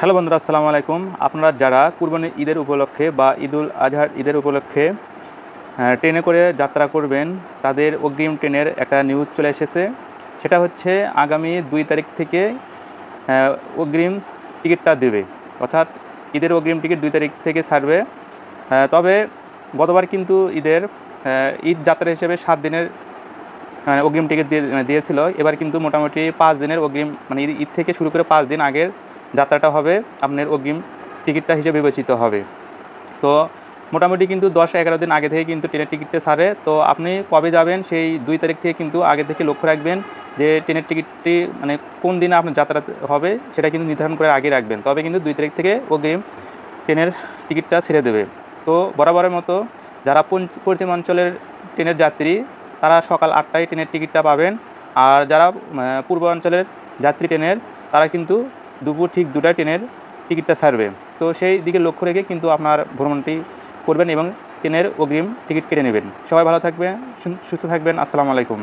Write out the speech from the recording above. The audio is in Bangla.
হ্যালো বন্ধুরা, আসসালামু আলাইকুম। আপনারা যারা কুরবানি ঈদের উপলক্ষে বা ঈদুল আজহার ঈদের উপলক্ষে ট্রেনে করে যাত্রা করবেন, তাদের অগ্রিম ট্রেনের একটা নিউজ চলে এসেছে। সেটা হচ্ছে আগামী দুই তারিখ থেকে অগ্রিম টিকিটটা দেবে। অর্থাৎ ঈদের অগ্রিম টিকিট দুই তারিখ থেকে ছাড়বে। তবে গতবার কিন্তু ঈদের ঈদ যাত্রা হিসেবে সাত দিনের মানে অগ্রিম টিকিট দিয়ে দিয়েছিল। এবার কিন্তু মোটামুটি পাঁচ দিনের অগ্রিম মানে ঈদ থেকে শুরু করে পাঁচ দিন আগের যাত্রাটা হবে আপনার অগ্রিম টিকিটটা হিসেবে বিবেচিত হবে। তো মোটামুটি কিন্তু দশ এগারো দিন আগে থেকে কিন্তু ট্রেনের টিকিটটা ছাড়ে। তো আপনি কবে যাবেন সেই দুই তারিখ থেকে কিন্তু আগে থেকে লক্ষ্য রাখবেন যে ট্রেনের টিকিটটি মানে কোন দিনে আপনার যাত্রা হবে সেটা কিন্তু নির্ধারণ করে আগে রাখবেন। তবে কিন্তু দুই তারিখ থেকে অগ্রিম ট্রেনের টিকিটটা ছেড়ে দেবে। তো বরাবরের মতো যারা পঞ্চ- পশ্চিম অঞ্চলের ট্রেনের যাত্রী তারা সকাল আটটায় ট্রেনের টিকিটটা পাবেন। আর যারা আহ, পূর্ব অঞ্চলের যাত্রী ট্রেনের তারা কিন্তু দুপুর ঠিক দুটা ট্রেনের টিকিটটা ছাড়বে। তো সেই দিকে লক্ষ্য রেখে কিন্তু আপনার ভ্রমণটি করবেন এবং ট্রেনের অগ্রিম টিকিট কেটে নেবেন। সবাই ভালো থাকবেন সুস্থ থাকবেন, আসসালামু আলাইকুম।